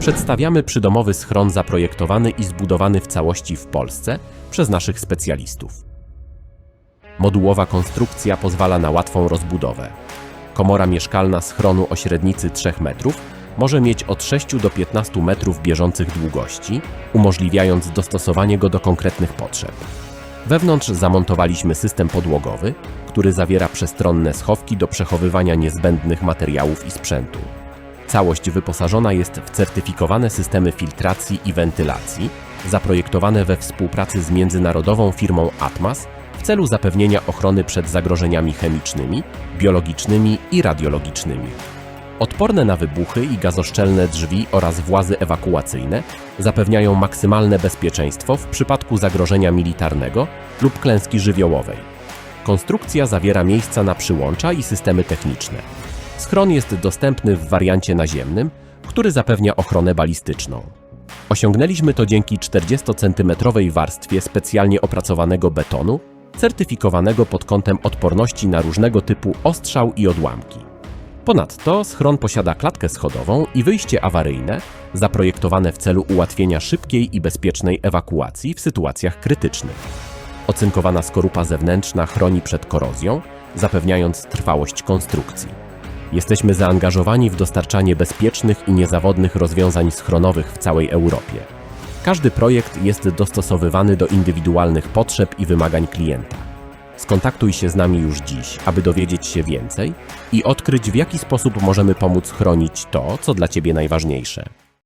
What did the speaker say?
Przedstawiamy przydomowy schron zaprojektowany i zbudowany w całości w Polsce przez naszych specjalistów. Modułowa konstrukcja pozwala na łatwą rozbudowę. Komora mieszkalna schronu o średnicy 3 metrów może mieć od 6 do 15 metrów bieżących długości, umożliwiając dostosowanie go do konkretnych potrzeb. Wewnątrz zamontowaliśmy system podłogowy, który zawiera przestronne schowki do przechowywania niezbędnych materiałów i sprzętu. Całość wyposażona jest w certyfikowane systemy filtracji i wentylacji, zaprojektowane we współpracy z międzynarodową firmą Atmas w celu zapewnienia ochrony przed zagrożeniami chemicznymi, biologicznymi i radiologicznymi. Odporne na wybuchy i gazoszczelne drzwi oraz włazy ewakuacyjne zapewniają maksymalne bezpieczeństwo w przypadku zagrożenia militarnego lub klęski żywiołowej. Konstrukcja zawiera miejsca na przyłącza i systemy techniczne. Schron jest dostępny w wariancie naziemnym, który zapewnia ochronę balistyczną. Osiągnęliśmy to dzięki 40-centymetrowej warstwie specjalnie opracowanego betonu, certyfikowanego pod kątem odporności na różnego typu ostrzał i odłamki. Ponadto schron posiada klatkę schodową i wyjście awaryjne, zaprojektowane w celu ułatwienia szybkiej i bezpiecznej ewakuacji w sytuacjach krytycznych. Ocynkowana skorupa zewnętrzna chroni przed korozją, zapewniając trwałość konstrukcji. Jesteśmy zaangażowani w dostarczanie bezpiecznych i niezawodnych rozwiązań schronowych w całej Europie. Każdy projekt jest dostosowywany do indywidualnych potrzeb i wymagań klienta. Skontaktuj się z nami już dziś, aby dowiedzieć się więcej i odkryć, w jaki sposób możemy pomóc chronić to, co dla Ciebie najważniejsze.